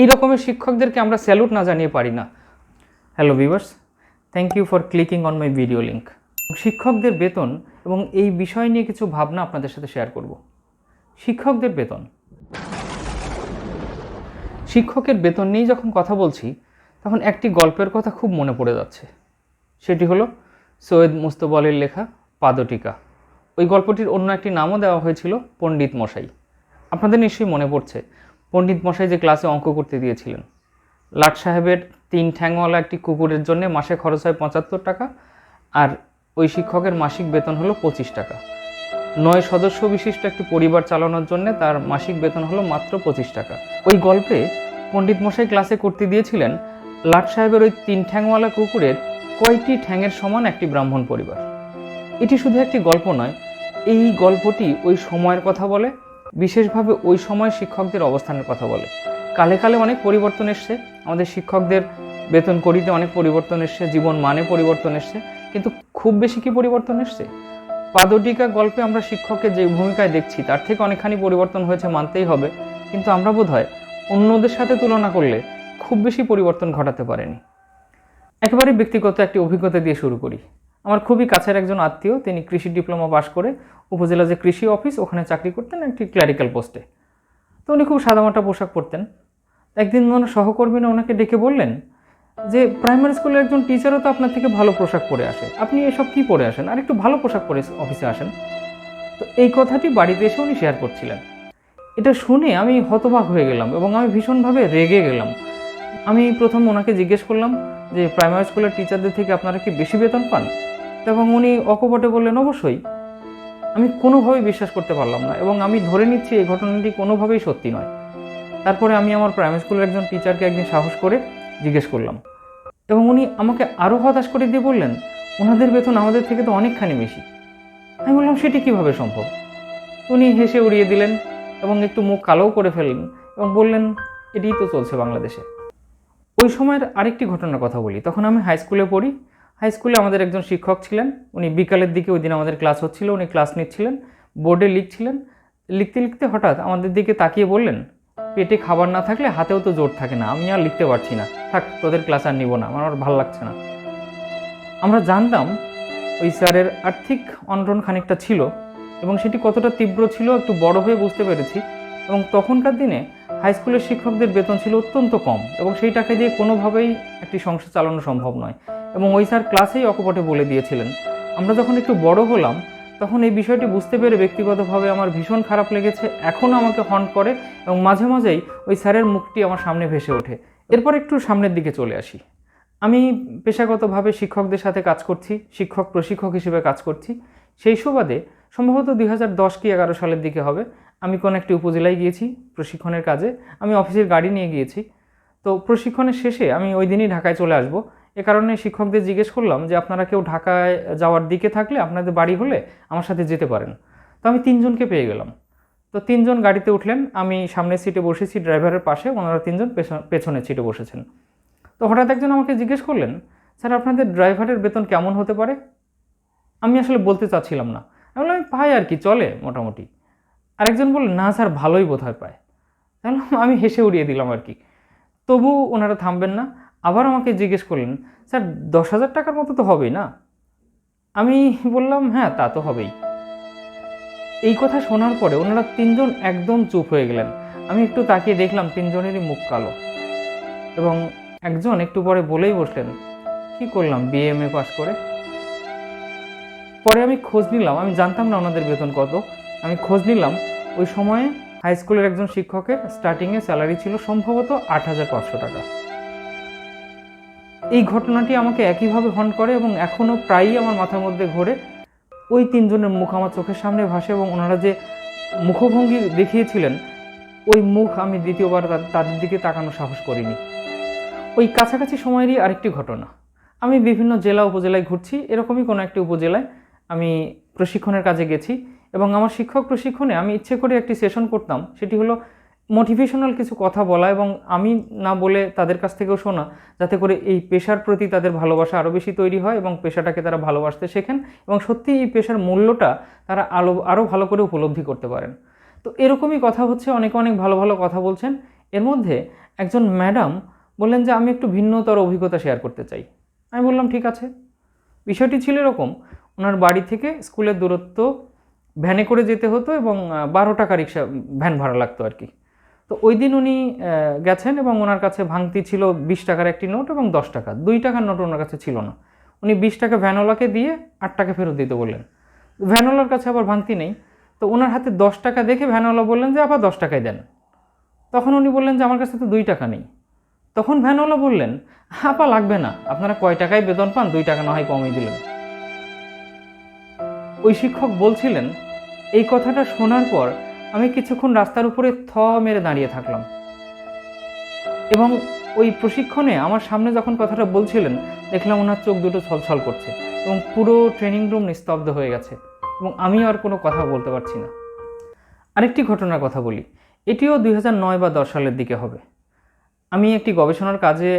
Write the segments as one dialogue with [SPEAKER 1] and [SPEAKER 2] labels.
[SPEAKER 1] এই রকমের শিক্ষকদেরকে আমরা স্যালুট না জানিয়ে পারি না। Hello viewers thank you for clicking on my video link শিক্ষকদের বেতন এবং এই বিষয় নিয়ে কিছু ভাবনা আপনাদের সাথে শেয়ার করব। শিক্ষকদের বেতন। শিক্ষকের বেতন নিয়েই যখন কথা বলছি, তখন একটি গল্পের কথা খুব মনে পড়ে যাচ্ছে। সেটি হলো সৈয়দ মুস্তবলের লেখা পাদটিকা। ওই গল্পটির অন্য একটি নামও দেওয়া হয়েছিল পণ্ডিত মশাই। আপনাদের নিশ্চয়ই মনে পড়ছে পণ্ডিত মশাই যে ক্লাসে অঙ্ক করতে দিয়েছিলেন। লাট সাহেবের তিন ঠ্যাংওয়ালা একটি কুকুরের জন্য মাসে খরচ হয় পঁচাত্তর টাকা আর ওই শিক্ষকের মাসিক বেতন হলো পঁচিশ টাকা। নয় সদস্য বিশিষ্ট একটি পরিবার চালানোর জন্য তার মাসিক বেতন হলো মাত্র পঁচিশ টাকা। ওই গল্পে পণ্ডিত মশাই ক্লাসে করতে দিয়েছিলেন, লাট সাহেবের ওই তিন ঠ্যাংওয়ালা কুকুরের কয়টি ঠ্যাংয়ের সমান একটি ব্রাহ্মণ পরিবার। এটি শুধু একটি গল্প নয়, এই গল্পটি ওই সময়ের কথা বলে বিশেষভাবে ওই সময় শিক্ষকদের অবস্থানের কথা বলে। কালে কালে অনেক পরিবর্তন এসছে। আমাদের শিক্ষকদের বেতন করিতে অনেক পরিবর্তন এসছে, জীবন মানে পরিবর্তন এসছে। কিন্তু খুব বেশি কি পরিবর্তন এসছে? পাদটিকা গল্পে আমরা শিক্ষকের যে ভূমিকায় দেখছি, তার থেকে অনেকখানি পরিবর্তন হয়েছে মানতেই হবে। কিন্তু আমরা বোধ হয় অন্যদের সাথে তুলনা করলে খুব বেশি পরিবর্তন ঘটাতে পারেনি। একেবারে ব্যক্তিগত একটি অভিজ্ঞতা দিয়ে শুরু করি। আমার খুবই কাছের একজন আত্মীয়, তিনি কৃষি ডিপ্লোমা পাশ করে উপজেলা যে কৃষি অফিস, ওখানে চাকরি করতেন একটি ক্ল্যারিক্যাল পোস্টে তো উনি খুব সাদামাটা পোশাক পরতেন। একদিন ওনার সহকর্মীরা ওনাকে ডেকে বললেন যে, প্রাইমারি স্কুলের একজন টিচারও তো আপনার থেকে ভালো পোশাক পরে আসে। আপনি এসব কি পরে আসেন? আর একটু ভালো পোশাক পরে অফিসে আসেন। তো এই কথাটি বাড়িতে এসে উনি শেয়ার করছিলেন। এটা শুনে আমি হতবাক হয়ে গেলাম এবং আমি ভীষণভাবে রেগে গেলাম। আমি প্রথম ওনাকে জিজ্ঞেস করলাম যে, প্রাইমারি স্কুলের টিচারদের থেকে আপনারা কি বেশি বেতন পান? এবং উনি অকপটে বললেন, অবশ্যই। আমি কোনোভাবেই বিশ্বাস করতে পারলাম না এবং আমি ধরে নিচ্ছি এই ঘটনাটি কোনোভাবেই সত্যি নয়। তারপরে আমি আমার প্রাইমারি স্কুলের একজন টিচারকে একদিন সাহস করে জিজ্ঞেস করলাম এবং উনি আমাকে আরও হতাশ করে দিয়ে বললেন, ওনাদের বেতন আমাদের থেকে তো অনেকখানি বেশি। আমি বললাম, সেটি কীভাবে সম্ভব? উনি হেসে উড়িয়ে দিলেন এবং একটু মুখ কালোও করে ফেললেন এবং বললেন, এটিই তো চলছে বাংলাদেশে। ওই সময়ের আরেকটি ঘটনার কথা বলি। তখন আমি হাই স্কুলে পড়ি। হাই স্কুলে আমাদের একজন শিক্ষক ছিলেন। উনি বিকালের দিকে ওই দিন আমাদের ক্লাস হচ্ছিল, উনি ক্লাস নিচ্ছিলেন বোর্ডে লিখছিলেন। লিখতে লিখতে হঠাৎ আমাদের দিকে তাকিয়ে বললেন, পেটে খাবার না থাকলে হাতেও তো জোর থাকে না, আমি আর লিখতে পারছি না। থাক, তোদের ক্লাস আর নিব না, আমার ভালো লাগছে না। আমরা জানতাম ওই স্যারের আর্থিক অনটন খানিকটা ছিল এবং সেটি কতটা তীব্র ছিল একটু বড় হয়ে বুঝতে পেরেছি এবং তখনকার দিনে হাই স্কুলের শিক্ষকদের বেতন ছিল অত্যন্ত কম এবং সেই টাকা দিয়ে কোনোভাবেই একটি সংসার চালানো সম্ভব নয়। এবং ওই স্যার ক্লাসেই অকপটে বলে দিয়েছিলেন। আমরা যখন একটু বড় হলাম, তখন এই বিষয়টি বুঝতে পেরে ব্যক্তিগতভাবে আমার ভীষণ খারাপ লেগেছে, এখনও আমাকে হন্ট করে এবং মাঝে মাঝেই ওই স্যারের মুখটি আমার সামনে ভেসে ওঠে। এরপর একটু সামনের দিকে চলে আসি। আমি পেশাগতভাবে শিক্ষকদের সাথে কাজ করছি, শিক্ষক প্রশিক্ষক হিসেবে কাজ করছি। সেই সুবাদে সম্ভবত দুই হাজার দশ কি এগারো সালের দিকে হবে। আমি কোনো একটি উপজেলায় গিয়েছি, প্রশিক্ষণের কাজে। আমি অফিসের গাড়ি নিয়ে গিয়েছি। তো প্রশিক্ষণের শেষে আমি ওই দিনই ঢাকায় চলে আসব। এ কারণে শিক্ষকদের জিজ্ঞেস করলাম যে, আপনারা কেউ ঢাকায় যাওয়ার দিকে থাকলে আপনাদের বাড়ি হলে আমার সাথে যেতে পারেন। তো আমি তিনজনকে পেয়ে গেলাম। তো তিনজন গাড়িতে উঠলেন, আমি সামনের সিটে বসেছি, ড্রাইভারের পাশে ওনারা তিনজন পেছন- পেছনের সিটে বসেছেন। তো হঠাৎ একজন আমাকে জিজ্ঞেস করলেন, স্যার, আপনাদের ড্রাইভারের বেতন কেমন হতে পারে? আমি আসলে বলতে চাচ্ছিলাম না। আমি বললাম পাই আর কি, চলে মোটামুটি। আরেকজন বললেন, না স্যার, ভালোই বোধ হয় পায়। তাহলে আমি হেসে উড়িয়ে দিলাম আর কি। তবু ওনারা থামবেন না। আবার আমাকে জিজ্ঞেস করলেন, স্যার, দশ হাজার টাকার মতো তো হবেই না? আমি বললাম হ্যাঁ তা তো হবেই। এই কথা শোনার পরে ওনারা তিনজন একদম চুপ হয়ে গেলেন। আমি একটু তাকিয়ে দেখলাম তিনজনেরই মুখ কালো এবং একজন একটু পরে বলেই বসলেন, কি করলাম বিএমএ পাস করে? পরে আমি খোঁজ নিলাম, আমি জানতাম না ওনাদের বেতন কত। আমি খোঁজ নিলাম, ওই সময়ে হাই স্কুলের একজন শিক্ষকের স্টার্টিংয়ে স্যালারি ছিল সম্ভবত আট হাজার পাঁচশো টাকা। এই ঘটনাটি আমাকে একইভাবে হন করে এবং এখনও প্রায়ই আমার মাথার মধ্যে ঘোরে। ওই তিনজনের মুখ আমার চোখের সামনে ভাসে এবং ওনারা যে মুখভঙ্গি দেখিয়েছিলেন, ওই মুখ আমি দ্বিতীয়বার তাদের দিকে তাকানো সাহস করিনি। ওই কাছাকাছি সময়েরই আরেকটি ঘটনা। আমি বিভিন্ন জেলা উপজেলায় ঘুরছি, এরকমই কোনো একটি উপজেলায় আমি প্রশিক্ষণের কাজে গেছি এবং আমার শিক্ষক প্রশিক্ষণে আমি ইচ্ছে করে একটি সেশন করতাম, সেটি হলো মোটিভেশনাল কিছু কথা বলা এবং আমি না বলে তাদের কাছ থেকেও শোনা, যাতে করে এই পেশার প্রতি তাদের ভালোবাসা আরও বেশি তৈরি হয় এবং পেশাটাকে তারা ভালোবাসতে শেখেন এবং সত্যি এই পেশার মূল্যটা তারা আলো আরও ভালো করে উপলব্ধি করতে পারেন। তো এরকমই কথা হচ্ছে, অনেকে অনেক ভালো ভালো কথা বলছেন। এর মধ্যে একজন ম্যাডাম বললেন যে, আমি একটু ভিন্নতর অভিজ্ঞতা শেয়ার করতে চাই। আমি বললাম, ঠিক আছে। বিষয়টি ছিল এরকম, ওনার বাড়ি থেকে স্কুলের দূরত্ব, ভ্যানে করে যেতে হতো এবং বারো টাকা রিক্সা, ভ্যান ভাড়া লাগতো আর কি। তো ওই দিন উনি গেছেন এবং ওনার কাছে ভাঙতি ছিল বিশ টাকার একটি নোট এবং দশ টাকা। দুই টাকার নোট ওনার কাছে ছিল না। উনি বিশ টাকা ভ্যানওয়ালাকে দিয়ে আট টাকা ফেরত দিতে বললেন। ভ্যানওয়ালার কাছে আবার ভাঙতি নেই। তো ওনার হাতে দশ টাকা দেখে ভ্যানওয়ালা বললেন যে আবার দশ টাকায় দেন। তখন উনি বললেন যে, আমার কাছে তো দুই টাকা নেই। তখন ভ্যানওয়ালা বললেন, আপা, লাগবে না। আপনারা কয় টাকায় বেতন পান? দুই টাকা না হয় কমই দিলেন। ওই শিক্ষক বলছিলেন, এই কথাটা শোনার পর আমি কিছুক্ষণ রাস্তার উপরে থ মেরে দাঁড়িয়ে থাকলাম। এবং ওই প্রশিক্ষণে আমার সামনে যখন কথাটা বলছিলেন, দেখলাম ওনার চোখ দুটো ছলছল করছে এবং পুরো ট্রেনিং রুম নিস্তব্ধ হয়ে গেছে এবং আমি আর কোনো কথা বলতে পারছি না। আরেকটি ঘটনার কথা বলি, এটিও দুই নয় বা দশ সালের দিকে হবে। আমি একটি গবেষণার কাজে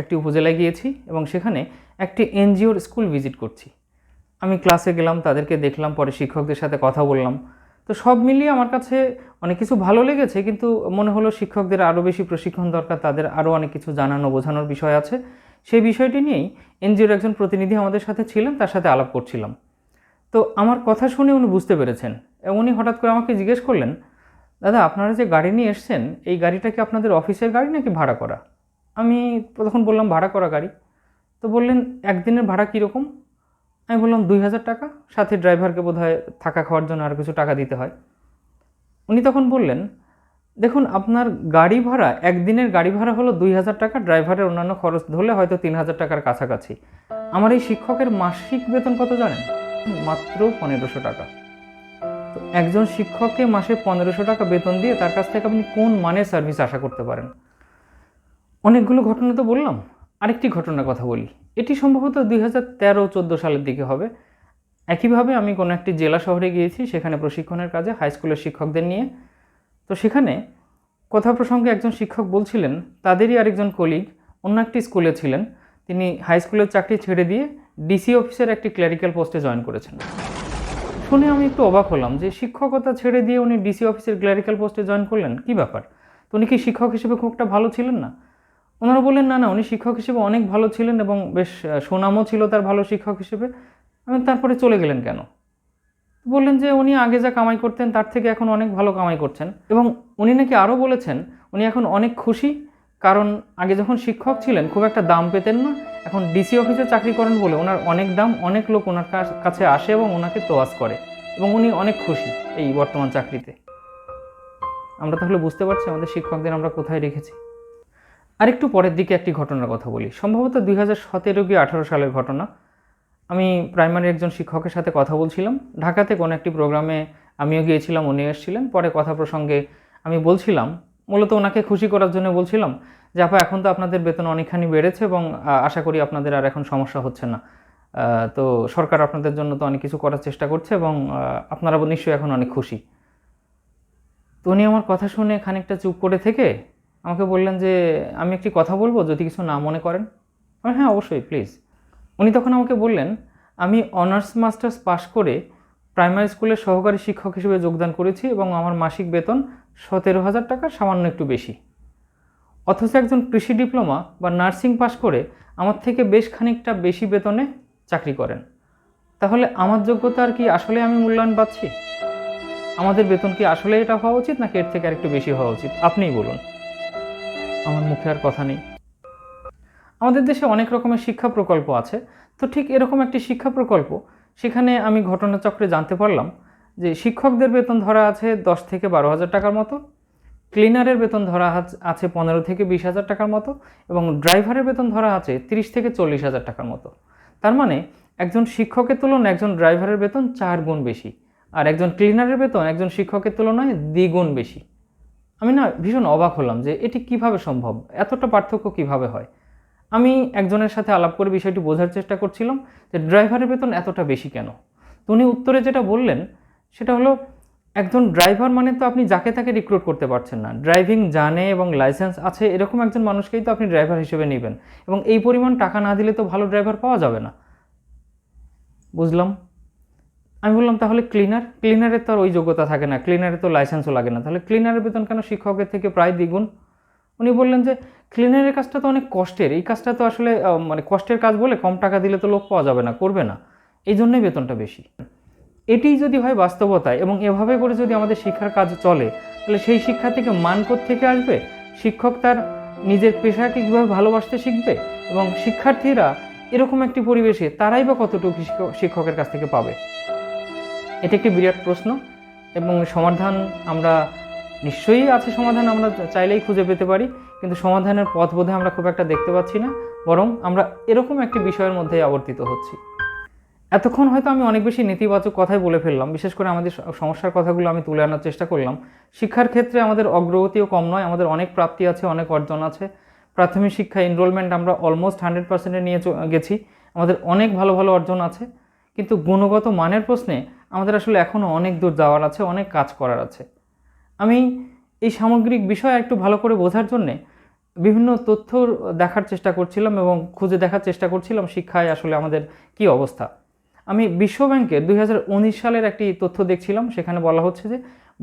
[SPEAKER 1] একটি উপজেলায় গিয়েছি এবং সেখানে একটি এনজিওর স্কুল ভিজিট করছি। আমি ক্লাসে গেলাম, তাদেরকে দেখলাম, পরে শিক্ষকদের সাথে কথা বললাম। তো সব মিলিয়ে আমার কাছে অনেক কিছু ভালো লেগেছে, কিন্তু মনে হলো শিক্ষকদের আরও বেশি প্রশিক্ষণ দরকার, তাদের আরও অনেক কিছু জানানো, বোঝানোর বিষয় আছে। সেই বিষয়টি নিয়েই এনজিওর একজন প্রতিনিধি আমাদের সাথে ছিলেন, তার সাথে আলাপ করছিলাম। তো আমার কথা শুনে উনি বুঝতে পেরেছেন। উনি হঠাৎ করে আমাকে জিজ্ঞেস করলেন, দাদা, আপনারা যে গাড়ি নিয়ে এসছেন, এই গাড়িটা কি আপনাদের অফিসের গাড়ি নাকি ভাড়া করা? আমি তখন বললাম, ভাড়া করা গাড়ি। তো বললেন, একদিনের ভাড়া কীরকম? আমি বললাম দুই হাজার টাকা? সাথে ড্রাইভারকে বোধহয় থাকা খাওয়ার জন্য আর কিছু টাকা দিতে হয়। উনি তখন বললেন, দেখুন, আপনার গাড়ি ভাড়া, একদিনের গাড়ি ভাড়া হলো দুই হাজার টাকা, ড্রাইভারের অন্যান্য খরচ ধরলে হয়তো তিন হাজার টাকার কাছাকাছি। আমার এই শিক্ষকের মাসিক বেতন কত জানেন? মাত্র পনেরোশো টাকা। তো একজন শিক্ষককে মাসে পনেরোশো টাকা বেতন দিয়ে তার কাছ থেকে আপনি কোন মানের সার্ভিস আশা করতে পারেন? অনেকগুলো ঘটনা তো বললাম। আরেকটি ঘটনার কথা বলি। এটি সম্ভবত দুই হাজার তেরো সালের দিকে হবে। একইভাবে আমি কোনো একটি জেলা শহরে গিয়েছি, সেখানে প্রশিক্ষণের কাজে হাই স্কুলের শিক্ষকদের নিয়ে। তো সেখানে কথা প্রসঙ্গে একজন শিক্ষক বলছিলেন, তাদেরই আরেকজন কলিগ অন্য একটি স্কুলে ছিলেন। তিনি হাই স্কুলের চাকরি ছেড়ে দিয়ে ডিসি অফিসের একটি ক্লারিক্যাল পোস্টে জয়েন করেছেন। শুনে আমি একটু অবাক হলাম যে শিক্ষকতা ছেড়ে দিয়ে উনি ডিসি অফিসের ক্লারিক্যাল পোস্টে জয়েন করলেন, কি ব্যাপার? তো উনি কি শিক্ষক হিসেবে খুব একটা ভালো ছিলেন না? ওনারা বললেন, না না, উনি শিক্ষক হিসেবে অনেক ভালো ছিলেন এবং বেশ সুনামও ছিল তার ভালো শিক্ষক হিসেবে। আমি তারপরে চলে গেলেন কেন? বললেন যে, উনি আগে যা কামাই করতেন, তার থেকে এখন অনেক ভালো কামাই করছেন। এবং উনি নাকি আরও বলেছেন, উনি এখন অনেক খুশি, কারণ আগে যখন শিক্ষক ছিলেন, খুব একটা দাম পেতেন না। এখন ডিসি অফিসে চাকরি করেন বলে ওনার অনেক দাম, অনেক লোক ওনার কাছ- আসে এবং ওনাকে তোয়াজ করে। এবং উনি অনেক খুশি এই বর্তমান চাকরিতে। আমরা তাহলে বুঝতে পারছি আমাদের শিক্ষকদের আমরা কোথায় রেখেছি। আরেকটু পরের দিকে একটি ঘটনার কথা বলি। সম্ভবত দুই হাজার সতেরো কি আঠারো সালের ঘটনা। আমি প্রাইমারি একজন শিক্ষকের সাথে কথা বলছিলাম। ঢাকাতে কোনো একটি প্রোগ্রামে আমিও গিয়েছিলাম, উনি এসেছিলেন। পরে কথা প্রসঙ্গে আমি বলছিলাম, মূলত ওনাকে খুশি করার জন্য বলছিলাম যে, আপা, এখন তো আপনাদের বেতন অনেকখানি বেড়েছে এবং আশা করি আপনাদের আর এখন সমস্যা হচ্ছে না। তো সরকার আপনাদের জন্য তো অনেক কিছু করার চেষ্টা করছে এবং আপনারা নিশ্চয়ই এখন অনেক খুশি। তো উনি আমার কথা শুনে খানিকটা চুপ করে থেকে আমাকে বললেন যে, আমি একটি কথা বলব, যদি কিছু না মনে করেন? আমি হ্যাঁ অবশ্যই প্লিজ উনি তখন আমাকে বললেন, আমি অনার্স মাস্টার্স পাশ করে প্রাইমারি স্কুলের সহকারী শিক্ষক হিসেবে যোগদান করেছি এবং আমার মাসিক বেতন সতেরো হাজার টাকা সামান্য একটু বেশি। অথচ একজন কৃষি ডিপ্লোমা বা নার্সিং পাশ করে আমার থেকে বেশ খানিকটা বেশি বেতনে চাকরি করেন। তাহলে আমার যোগ্যতার কি আসলে আমি মূল্যায়ন পাচ্ছি? আমাদের বেতন কি আসলে এটা হওয়া উচিত নাকি এর থেকে আরেকটু বেশি হওয়া উচিত? আপনিই বলুন। আমার মুখে আর কথা নেই। আমাদের দেশে অনেক রকমের শিক্ষা প্রকল্প আছে। তো ঠিক এরকম একটি শিক্ষা প্রকল্প, সেখানে আমি ঘটনাচক্রে জানতে পারলাম যে শিক্ষকদের বেতন ধরা আছে দশ থেকে বারো হাজার টাকার মতো, ক্লিনারের বেতন ধরা আছে পনেরো থেকে বিশ হাজার টাকার মতো এবং ড্রাইভারের বেতন ধরা আছে তিরিশ থেকে চল্লিশ হাজার টাকার মতো। তার মানে একজন শিক্ষকের তুলনায় একজন ড্রাইভারের বেতন চার গুণ বেশি আর একজন ক্লিনারের বেতন একজন শিক্ষকের তুলনায় দ্বিগুণ বেশি। আমি না ভীষণ অবাক হলাম যে এটি কীভাবে সম্ভব? এতটা পার্থক্য কীভাবে হয়? আমি একজনের সাথে আলাপ করে বিষয়টি বোঝার চেষ্টা করছিলাম যে ড্রাইভারের বেতন এতটা বেশি কেন? তো উনি উত্তরে যেটা বললেন, সেটা হলো, একজন ড্রাইভার মানে তো আপনি যাকে তাকে রিক্রুট করতে পারছেন না। ড্রাইভিং জানে এবং লাইসেন্স আছে, এরকম একজন মানুষকেই তো আপনি ড্রাইভার হিসেবে নেবেন। এবং এই পরিমাণ টাকা না দিলে তো ভালো ড্রাইভার পাওয়া যাবে না। বুঝলাম? আমি বললাম, তাহলে ক্লিনার ক্লিনারের তো আর ওই যোগ্যতা থাকে না ক্লিনারের তো লাইসেন্সও লাগে না। তাহলে ক্লিনারের বেতন কেন শিক্ষকের থেকে প্রায় দ্বিগুণ? উনি বললেন যে ক্লিনারের কাজটা তো অনেক কষ্টের। এই কাজটা তো আসলে মানে কষ্টের কাজ বলে কম টাকা দিলে তো লোক পাওয়া যাবে না, করবে না। এই জন্যই বেতনটা বেশি। এটিই যদি হয় বাস্তবতায় এবং এভাবে করে যদি আমাদের শিক্ষার কাজ চলে, তাহলে সেই শিক্ষা থেকে মান থেকে আসবে? শিক্ষক তার নিজের পেশাকে কীভাবে ভালোবাসতে শিখবে? এবং শিক্ষার্থীরা এরকম একটি পরিবেশে তারাই বা কতটুকু শিক্ষকের কাছ থেকে পাবে? এটি একটি বিরাট প্রশ্ন এবং সমাধান আমরা নিশ্চয়ই আছে সমাধান, আমরা চাইলেই খুঁজে পেতে পারি, কিন্তু সমাধানের পথ বোধে আমরা খুব একটা দেখতে পাচ্ছি না, বরং আমরা এরকম একটি বিষয়ের মধ্যে আবর্তিত হচ্ছি। এতক্ষণ হয়তো আমি অনেক বেশি নেতিবাচক কথাই বলে ফেললাম, বিশেষ করে আমাদের সমস্যার কথাগুলো আমি তুলে আনার চেষ্টা করলাম। শিক্ষার ক্ষেত্রে আমাদের অগ্রগতিও কম নয়, আমাদের অনেক প্রাপ্তি আছে, অনেক অর্জন আছে। প্রাথমিক শিক্ষা এনরোলমেন্ট আমরা অলমোস্ট হান্ড্রেড পার্সেন্টে নিয়ে গেছি, আমাদের অনেক ভালো ভালো অর্জন আছে, কিন্তু গুণগত মানের প্রশ্নে আমাদের আসলে এখনও অনেক দূর যাওয়ার আছে, অনেক কাজ করার আছে। আমি এই সামগ্রিক বিষয় একটু ভালো করে বোঝার জন্যে বিভিন্ন তথ্য দেখার চেষ্টা করছিলাম এবং খুঁজে দেখার চেষ্টা করছিলাম শিক্ষায় আসলে আমাদের কি অবস্থা। আমি বিশ্বব্যাংকের দুই হাজার উনিশ সালের একটি তথ্য দেখছিলাম, সেখানে বলা হচ্ছে যে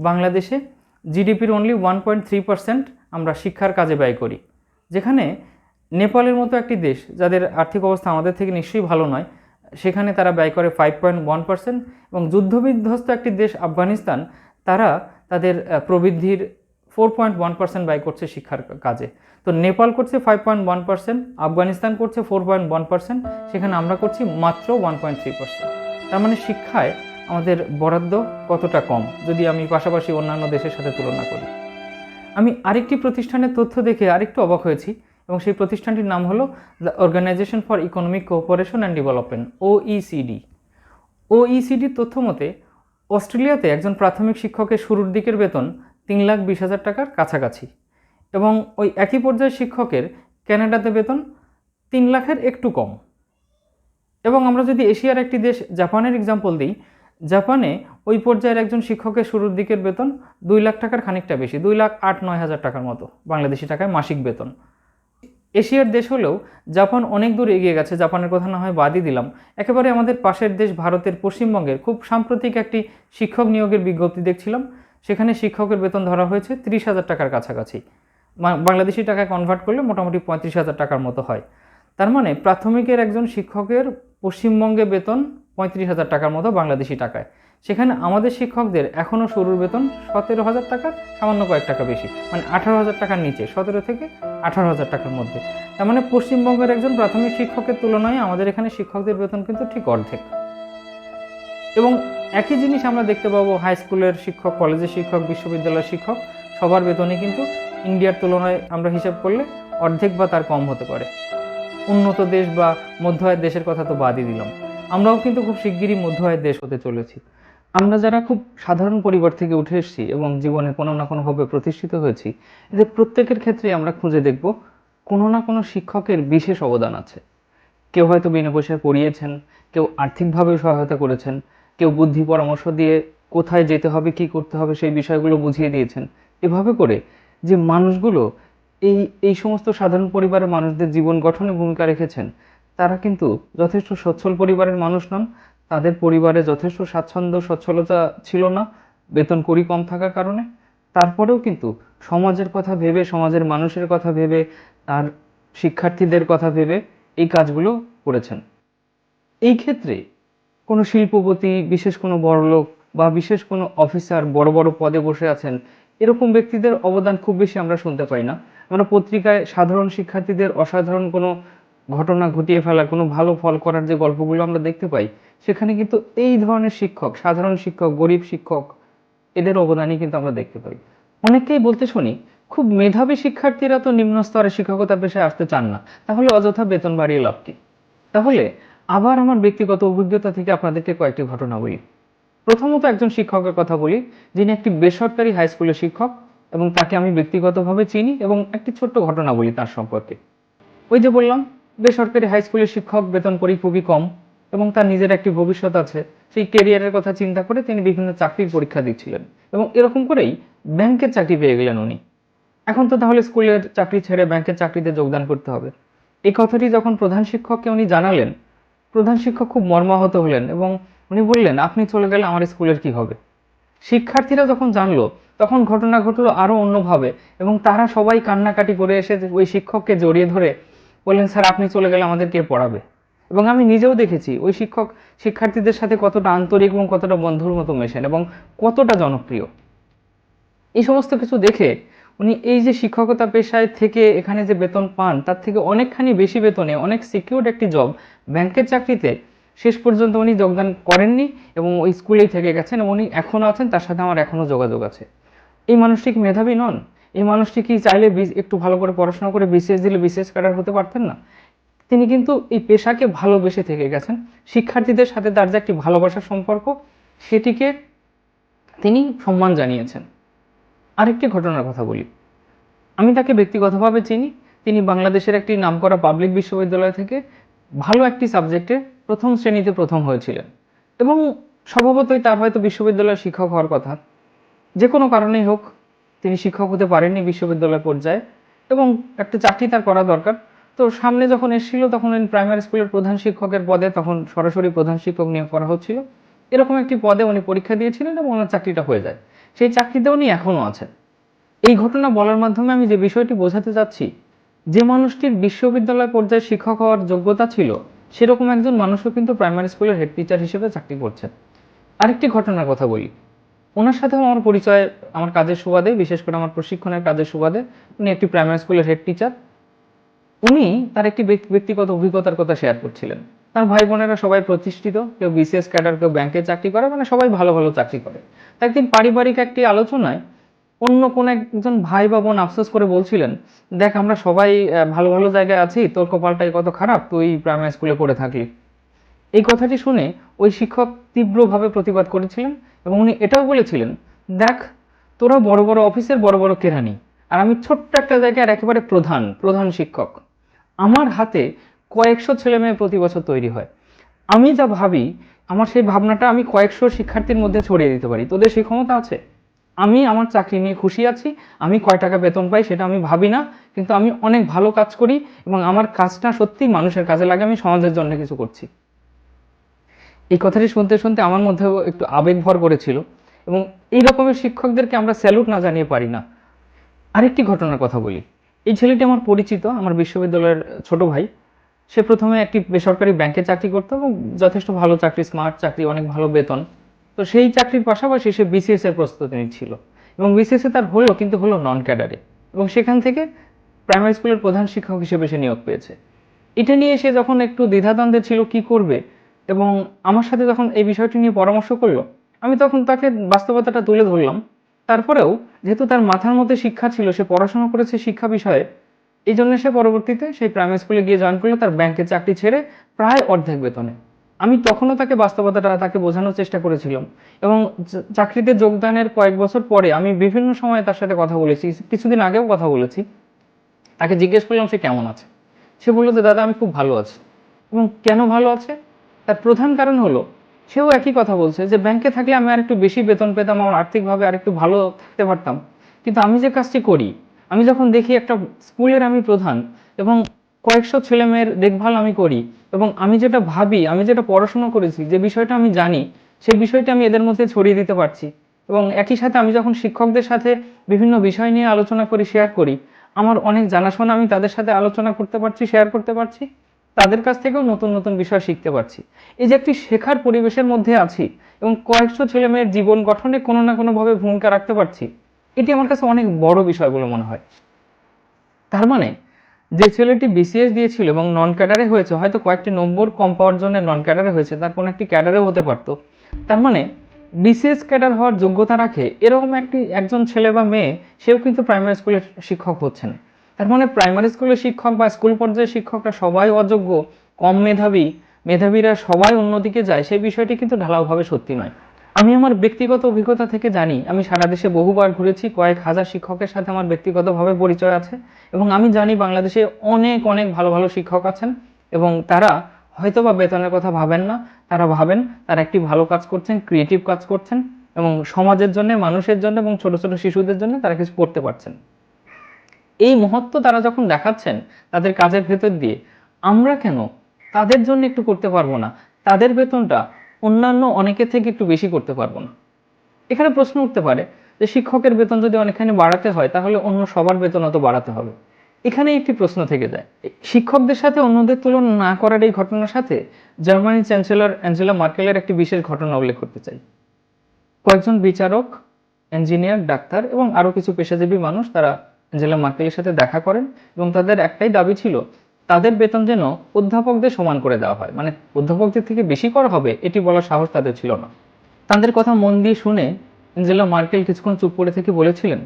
[SPEAKER 1] বাংলাদেশে জিডিপির only one point three percent আমরা শিক্ষার কাজে ব্যয় করি। যেখানে নেপালের মতো একটি দেশ, যাদের আর্থিক অবস্থা আমাদের থেকে নিশ্চয়ই ভালো নয় সেখানে তারা ব্যয় করে ফাইভ পয়েন্ট ওয়ান পার্সেন্ট এবং যুদ্ধবিধ্বস্ত একটি দেশ আফগানিস্তান, তারা তাদের প্রবৃদ্ধির ফোর পয়েন্ট ওয়ান পার্সেন্ট ব্যয় করছে শিক্ষার কাজে। তো নেপাল করছে five point one percent Afghanistan করছে ফোর পয়েন্ট ওয়ান পার্সেন্ট সেখানে আমরা করছি মাত্র ওয়ান পয়েন্ট থ্রি পার্সেন্ট তার মানে শিক্ষায় আমাদের বরাদ্দ কতটা কম, যদি আমি পাশাপাশি অন্যান্য দেশের সাথে তুলনা করি। আমি আরেকটি প্রতিষ্ঠানের তথ্য দেখে আরেকটু অবাক হয়েছি। এবং সেই প্রতিষ্ঠানটির নাম হলো the organisation for economic cooperation and development OECD ওইসিডির তথ্য মতে, অস্ট্রেলিয়াতে একজন প্রাথমিক শিক্ষকের শুরুর দিকের বেতন তিন লাখ বিশ হাজার টাকার কাছাকাছি এবং ওই একই পর্যায়ের শিক্ষকের ক্যানাডাতে বেতন তিন লাখের একটু কম। এবং আমরা যদি এশিয়ার একটি দেশ জাপানের এক্সাম্পল দিই, জাপানে ওই পর্যায়ের একজন শিক্ষকের শুরুর দিকের বেতন দুই লাখ টাকার খানিকটা বেশি, দুই লাখ আট নয় হাজার টাকার মতো, বাংলাদেশি টাকায় মাসিক বেতন। এশিয়ার দেশ হলেও জাপান অনেক দূর এগিয়ে গেছে। জাপানের কথা না হয় বাদই দিলাম। একেবারে আমাদের পাশের দেশ ভারতের পশ্চিমবঙ্গের খুব সাম্প্রতিক একটি শিক্ষক নিয়োগের বিজ্ঞপ্তি দেখছিলাম। সেখানে শিক্ষকের বেতন ধরা হয়েছে ত্রিশ হাজার টাকার কাছাকাছি। বাংলাদেশি টাকায় কনভার্ট করলে মোটামুটি পঁয়ত্রিশ হাজার টাকার মতো হয়। তার মানে প্রাথমিকের একজন শিক্ষকের পশ্চিমবঙ্গে বেতন পঁয়ত্রিশ হাজার টাকার মতো বাংলাদেশি টাকায়। সেখানে আমাদের শিক্ষকদের এখনও শুরুর বেতন সতেরো হাজার টাকার, সামান্য কয়েক টাকা বেশি। মানে আঠারো হাজার টাকার নিচে, সতেরো থেকে আঠারো হাজার টাকার মধ্যে। তার মানে পশ্চিমবঙ্গের একজন প্রাথমিক শিক্ষকের তুলনায় আমাদের এখানে শিক্ষকদের বেতন কিন্তু ঠিক অর্ধেক। এবং একই জিনিস আমরা দেখতে পাবো হাই স্কুলের শিক্ষক কলেজের শিক্ষক, বিশ্ববিদ্যালয়ের শিক্ষক, সবার বেতনই কিন্তু ইন্ডিয়ার তুলনায় আমরা হিসাব করলে অর্ধেক বা তার কম হতে পারে। উন্নত দেশ বা মধ্য আয়ের দেশের কথা তো বাদই দিলাম। আমরাও কিন্তু খুব শিগগিরই মধ্য আয়ের দেশ হতে চলেছি। আমরা যারা খুব সাধারণ পরিবার থেকে উঠে এসেছি এবং জীবনে কোনো না কোনোভাবে প্রতিষ্ঠিত হয়েছি, এদের প্রত্যেকের ক্ষেত্রে আমরা খুঁজে দেখব কোনো না কোনো শিক্ষকের বিশেষ অবদান আছে। কেউ হয়তো বিনা পয়সায় পড়িয়েছেন, কেউ আর্থিকভাবে সহায়তা করেছেন, কেউ বুদ্ধি পরামর্শ দিয়ে কোথায় যেতে হবে, কি করতে হবে সেই বিষয়গুলো বুঝিয়ে দিয়েছেন। এভাবে করে যে মানুষগুলো এই এই সমস্ত সাধারণ পরিবারের মানুষদের জীবন গঠনে ভূমিকা রেখেছেন, তারা কিন্তু যথেষ্ট সচ্ছল পরিবারের মানুষ নন তাদের পরিবারে যথেষ্ট স্বাচ্ছন্দ্য, সচ্ছলতা ছিল না, বেতন করি কম থাকার কারণে। তারপরেও কিন্তু সমাজের কথা ভেবে, সমাজের মানুষের কথা ভেবে তার শিক্ষার্থীদের কথা ভেবে এই কাজগুলো করেছেন। এই ক্ষেত্রে কোনো শিল্পপতি, বিশেষ কোনো বড়লোক বা বিশেষ কোনো অফিসার বড় বড় পদে বসে আছেন, এরকম ব্যক্তিদের অবদান খুব বেশি আমরা শুনতে পাই না। আমরা পত্রিকায় সাধারণ শিক্ষার্থীদের অসাধারণ কোনো ঘটনা ঘটিয়ে ফেলা কোনো ভালো ফল করার যে গল্পগুলো আমরা দেখতে পাই, সেখানে কিন্তু এই ধরনের শিক্ষক, সাধারণ শিক্ষক, গরিব শিক্ষক, এদের অবদানই কিন্তু আমরা দেখতে পাই। অনেকেই বলতে শুনি, খুব মেধাবী শিক্ষার্থীরা তো নিম্ন স্তরের শিক্ষকতা পেশায় আসতে চান না, তাহলে অযথা বেতন বাড়িয়ে লাভ কি? তাহলে আবার আমার ব্যক্তিগত অভিজ্ঞতা থেকে আপনাদেরকে কয়েকটি ঘটনা বলি। প্রথমত একজন শিক্ষকের কথা বলি, যিনি একটি বেসরকারি হাই স্কুলের শিক্ষক এবং তাকে আমি ব্যক্তিগতভাবে চিনি এবং একটি ছোট্ট ঘটনা বলি তার সম্পর্কে। ওই যে বললাম বেসরকারি হাই স্কুলের শিক্ষক বেতন করি খুবই কম এবং তার নিজের একটি ভবিষ্যৎ আছে। সেই কেরিয়ারের কথা চিন্তা করে তিনি বিভিন্ন চাকরির পরীক্ষা দিচ্ছিলেন এবং এরকম করেই ব্যাংকের চাকরি পেয়ে গেলেন উনি। এখন তো তাহলে স্কুলের চাকরি ছেড়ে ব্যাংকের চাকরিতে যোগদান করতে হবে। এই কথাটি যখন প্রধান শিক্ষককে উনি জানালেন, প্রধান শিক্ষক খুব মর্মাহত হলেন এবং উনি বললেন, আপনি চলে গেলে আমার স্কুলের কি হবে? শিক্ষার্থীরা যখন জানলো, তখন ঘটনা ঘটলো আরও অন্যভাবে এবং তারা সবাই কান্নাকাটি করে এসে ওই শিক্ষককে জড়িয়ে ধরে বললেন, স্যার, আপনি চলে গেলে আমাদের কে পড়াবে? এবং আমি নিজেও দেখেছি, ওই শিক্ষক শিক্ষার্থীদের সাথে কতটা আন্তরিক এবং কতটা বন্ধুর মতো মেশেন এবং কতটা জনপ্রিয়। এই সমস্ত কিছু দেখে উনি এই যে শিক্ষকতা পেশায় থেকে এখানে যে বেতন পান, তার থেকে অনেকখানি বেশি বেতনে অনেক সিকিউর একটি জব ব্যাংকের চাকরিতে শেষ পর্যন্ত উনি যোগদান করেননি এবং ওই স্কুলেই থেকে গেছেন এবং উনি এখনও আছেন, তার সাথে আমার এখনও যোগাযোগ আছে। এই মানুষটি কি মেধাবী নন। এই মানুষটি কি চাইলে একটু ভালো করে পড়াশোনা করে বিশেষ দিলে বিশেষ ক্যাডার হতে পারতেন না? তিনি কিন্তু এই পেশাকে ভালোবেসে থেকে গেছেন। শিক্ষার্থীদের সাথে তার যে একটি ভালোবাসার সম্পর্ক, সেটিকে তিনি সম্মান জানিয়েছেন। আরেকটি ঘটনার কথা বলি। আমি তাকে ব্যক্তিগতভাবে চিনি। তিনি বাংলাদেশের একটি নামকরা পাবলিক বিশ্ববিদ্যালয় থেকে ভালো একটি সাবজেক্টে প্রথম শ্রেণীতে প্রথম হয়েছিলেন এবং স্বভাবতই তার হয়তো বিশ্ববিদ্যালয়ের শিক্ষক হওয়ার কথা। যে কোনো কারণেই হোক তিনি শিক্ষক হতে পারেননি বিশ্ববিদ্যালয় পর্যায়ে এবং একটা চাকরি তার করা দরকার। তো সামনে যখন এসেছিল তখন প্রাইমারি স্কুলের প্রধান শিক্ষকের পদে তখন সরাসরি প্রধান শিক্ষক নিয়োগ করা হচ্ছিল। এরকম একটি পদে উনি পরীক্ষা দিয়েছিলেন এবং ওনার চাকরিটা হয়ে যায়। সেই চাকরিতে উনি এখনও আছেন। এই ঘটনা বলার মাধ্যমে আমি যে বিষয়টি বোঝাতে চাচ্ছি, যে মানুষটির বিশ্ববিদ্যালয় পর্যায়ে শিক্ষক হওয়ার যোগ্যতা ছিল, সেরকম একজন মানুষও কিন্তু প্রাইমারি স্কুলের হেড টিচার হিসেবে চাকরি করছেন। আরেকটি ঘটনার কথা বলি। ওনার সাথেও আমার পরিচয় আমার কাজের সুবাদে, বিশেষ করে আমার প্রশিক্ষণের কাজের সুবাদে, উনি একটি প্রাইমারি স্কুলের হেড টিচার উনি তার একটি ব্যক্তি- ব্যক্তিগত অভিজ্ঞতার কথা শেয়ার করছিলেন। তার ভাই বোনেরা সবাই প্রতিষ্ঠিত, কেউ বিসিএস ক্যাডার কেউ ব্যাংকে চাকরি করে মানে সবাই ভালো ভালো চাকরি করে। তা একদিন পারিবারিক একটি আলোচনায় অন্য কোন একজন ভাই বা বোন আফসোস করে বলছিলেন, দেখ, আমরা সবাই ভালো ভালো জায়গায় আছি, তোর কপালটাই কত খারাপ, তুই প্রাইমারি স্কুলে পড়ে থাকলি। এই কথাটি শুনে ওই শিক্ষক তীব্রভাবে প্রতিবাদ করেছিলেন। এবং উনি এটাও বলেছিলেন, দেখ, তোরা বড় বড় অফিসের বড় বড় কেরানি, আর আমি ছোট্ট একটা জায়গায় আর একেবারে প্রধান প্রধান শিক্ষক। আমার হাতে কয়েকশো ছেলে মেয়ে প্রতি বছর তৈরি হয়। আমি যা ভাবি, আমার সেই ভাবনাটা আমি কয়েকশো শিক্ষার্থীর মধ্যে ছড়িয়ে দিতে পারি। তোদের সেই ক্ষমতা আছে? আমি আমার চাকরি নিয়ে খুশি আছি, আমি কয় টাকা বেতন পাই সেটা আমি ভাবি না, কিন্তু আমি অনেক ভালো কাজ করি এবং আমার কাজটা সত্যি মানুষের কাজে লাগে, আমি সমাজের জন্য কিছু করছি। এই কথাটি শুনতে শুনতে আমার মধ্যেও একটু আবেগ ভর করেছিল এবং এই রকমের শিক্ষকদেরকে আমরা স্যালুট না জানিয়ে পারি না। আরেকটি ঘটনার কথা বলি। এই ছেলেটি আমার পরিচিত, আমার বিশ্ববিদ্যালয়ের ছোট ভাই। সে প্রথমে একটি বেসরকারি ব্যাংকে চাকরি করতো এবং যথেষ্ট ভালো চাকরি স্মার্ট চাকরি, অনেক ভালো বেতন। তো সেই চাকরির পাশাপাশি সে বিসিএস এর প্রস্তুতি নিচ্ছিল এবং বিসিএস এ তার হলো কিন্তু হলো নন ক্যাডারে এবং সেখান থেকে প্রাইমারি স্কুলের প্রধান শিক্ষক হিসেবে সে নিয়োগ পেয়েছে। এটা নিয়ে সে যখন একটু দ্বিধাদ্বন্দ্বে ছিল, কি করবে? এবং আমার সাথে যখন এই বিষয়টি নিয়ে পরামর্শ করল, আমি তখন তাকে বাস্তবতাটা তুলে ধরলাম। তারপরেও যেহেতু তার মাথার মধ্যে শিক্ষা ছিল, সে পড়াশোনা করেছে শিক্ষা বিষয়ে, এই জন্য সে পরবর্তীতে সেই প্রাইমারি স্কুলে গিয়ে জয়েন করল, তার ব্যাংকের চাকরি ছেড়ে প্রায় অর্ধেক বেতনে। আমি তখনও তাকে বাস্তবতাটা, তাকে বোঝানোর চেষ্টা করেছিলাম এবং চাকরিতে যোগদানের কয়েক বছর পরে আমি বিভিন্ন সময়ে তার সাথে কথা বলেছি, কিছুদিন আগেও কথা বলেছি। তাকে জিজ্ঞেস করলাম, সে কেমন আছে? সে বলল যে, দাদা, আমি খুব ভালো আছি। এবং কেন ভালো আছে? তার প্রধান কারণ হলো, সেও একই কথা বলছে যে, ব্যাংকে থাকলে আমি আর একটু বেশি বেতন পেতাম, আমার আর্থিকভাবে আর একটু ভালো থাকতে পারতাম। কিন্তু আমি যে কাজটি করি, আমি যখন দেখি একটা স্কুলের আমি প্রধান এবং কয়েকশো ছেলে মেয়ের দেখভাল আমি করি এবং আমি যেটা ভাবি, আমি যেটা পড়াশোনা করেছি, যে বিষয়টা আমি জানি, সেই বিষয়টা আমি এদের মধ্যে ছড়িয়ে দিতে পারছি। এবং একই সাথে আমি যখন শিক্ষকদের সাথে বিভিন্ন বিষয় নিয়ে আলোচনা করি শেয়ার করি, আমার অনেক জানাশোনা আমি তাদের সাথে আলোচনা করতে পারছি শেয়ার করতে পারছি। তাদের কাছ থেকেও নতুন নতুন বিষয় শিখতে পারছি। এই যে একটি শেখার পরিবেশের মধ্যে আছি এবং কয়েকশো ছেলে মেয়ের জীবন গঠনে কোনো না কোনোভাবে ভূমিকা রাখতে পারছি, এটি আমার কাছে অনেক বড় বিষয় বলে মনে হয়। তার মানে যে ছেলেটি বিসিএস দিয়েছিল এবং নন ক্যাডারে হয়েছে, হয়তো কয়েকটি নম্বর কম পাওয়ার জন্য নন ক্যাডারে হয়েছে, তার কোনো একটি ক্যাডারেও হতে পারতো। তার মানে বিসিএস ক্যাডার হওয়ার যোগ্যতা রাখে এরকম একটি একজন ছেলে বা মেয়ে, সেও কিন্তু প্রাইমারি স্কুলের শিক্ষক হচ্ছেন। তার মানে প্রাইমারি স্কুলের শিক্ষক বা স্কুল পর্যায়ের শিক্ষকরা সবাই অযোগ্য, কম মেধাবী, মেধাবীরা সবাই অন্যদিকে যায়, সেই বিষয়টি কিন্তু ঢালাওভাবে সত্যি নয়। আমি আমার ব্যক্তিগত অভিজ্ঞতা থেকে জানি, আমি সারা দেশে বহুবার ঘুরেছি, কয়েক হাজার শিক্ষকের সাথে আমার ব্যক্তিগতভাবে পরিচয় আছে এবং আমি জানি বাংলাদেশে অনেক অনেক ভালো ভালো শিক্ষক আছেন এবং তারা হয়তো বা বেতনের কথা ভাবেন না, তারা ভাবেন তারা একটি ভালো কাজ করছেন ক্রিয়েটিভ কাজ করছেন এবং সমাজের জন্য, মানুষের জন্য এবং ছোট ছোট শিশুদের জন্য তারা কিছু করতে পারছেন। এই মহত্ব তারা যখন দেখাচ্ছেন তাদের কাজের ভেতর দিয়ে, আমরা কেন? তাদের জন্য একটু করতে পারব না। তাদের বেতনটা অন্যান্য অনেকের থেকে একটু বেশি করতে পারব না। এখানে প্রশ্ন উঠতে পারে যে শিক্ষকের বেতন যদি অনেকখানি বাড়াতে হয়, তাহলে অন্য সবার বেতন অত বাড়াতে হবে। এখানে একটি প্রশ্ন থেকে যায়। শিক্ষকদের সাথে অন্যদের তুলনা না করার এই ঘটনার সাথে জার্মানির চ্যান্সেলর অ্যাঞ্জেলা মার্কেলের একটি বিশেষ ঘটনা উল্লেখ করতে চাই। কয়েকজন বিচারক, ইঞ্জিনিয়ার, ডাক্তার এবং আরও কিছু পেশাজীবী মানুষ তারা অ্যাঞ্জেলা মার্কেলের সাথে দেখা করেন এবং তাদের একটাই দাবি ছিল, তাদের বেতন যেন অধ্যাপকদের সমান করে দেওয়া হয়। মানে অধ্যাপকদের থেকে বেশি করা হবে, এটি বলার সাহস তাদের ছিল না। তাদের কথা মন দিয়ে শুনে অ্যাঞ্জেলা মার্কেল কিছুক্ষণ চুপ করে থেকে বলেছিলেন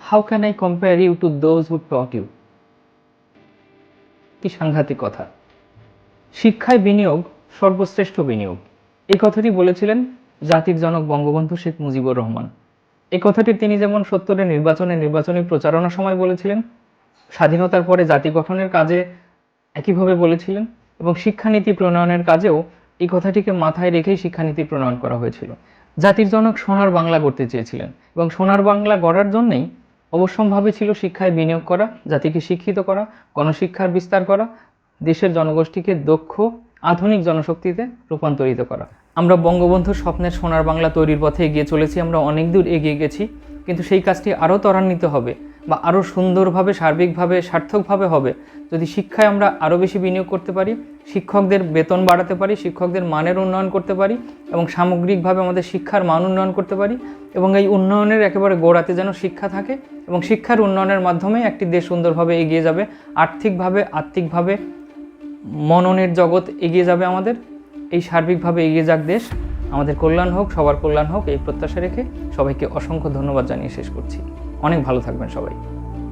[SPEAKER 1] how can I compare you to those who taught you কি সাংঘাতিক কথা। শিক্ষায় বিনিয়োগ, সর্বশ্রেষ্ঠ বিনিয়োগ। এই কথাটি বলেছিলেন জাতির জনক বঙ্গবন্ধু শেখ মুজিবুর রহমান। এই কথাটি তিনি যেমন সত্তরের নির্বাচনে নির্বাচনী প্রচারণার সময় বলেছিলেন, স্বাধীনতার পরে জাতি গঠনের কাজে একইভাবে বলেছিলেন এবং শিক্ষানীতি প্রণয়নের কাজেও এই কথাটিকে মাথায় রেখেই শিক্ষানীতি প্রণয়ন করা হয়েছিল। জাতির জনক সোনার বাংলা গড়তে চেয়েছিলেন এবং সোনার বাংলা গড়ার জন্যেই অবশ্যম্ভাবী ছিল শিক্ষায় বিনিয়োগ করা, জাতিকে শিক্ষিত করা, গণশিক্ষার বিস্তার করা, দেশের জনগোষ্ঠীকে দক্ষ, আধুনিক জনশক্তিতে রূপান্তরিত করা। আমরা বঙ্গবন্ধুর স্বপ্নের সোনার বাংলা তৈরির পথে এগিয়ে চলেছি, আমরা অনেক দূর এগিয়ে গেছি, কিন্তু সেই কাজটি আরও ত্বরান্বিত হবে বা আরও সুন্দরভাবে, সার্বিকভাবে, সার্থকভাবে হবে। যদি শিক্ষায় আমরা আরও বেশি বিনিয়োগ করতে পারি, শিক্ষকদের বেতন বাড়াতে পারি, শিক্ষকদের মানের উন্নয়ন করতে পারি এবং সামগ্রিকভাবে আমাদের শিক্ষার মান উন্নয়ন করতে পারি এবং এই উন্নয়নের একেবারে গোড়াতে যেন শিক্ষা থাকে এবং শিক্ষার উন্নয়নের মাধ্যমে একটি দেশ সুন্দরভাবে এগিয়ে যাবে, আর্থিকভাবে, আত্মিকভাবে মননের জগৎ এগিয়ে যাবে আমাদের। এই সার্বিকভাবে এগিয়ে যাক দেশ। আমাদের কল্যাণ হোক, সবার কল্যাণ হোক, এই প্রত্যাশা রেখে সবাইকে অসংখ্য ধন্যবাদ জানিয়ে শেষ করছি। অনেক ভালো থাকবেন সবাই।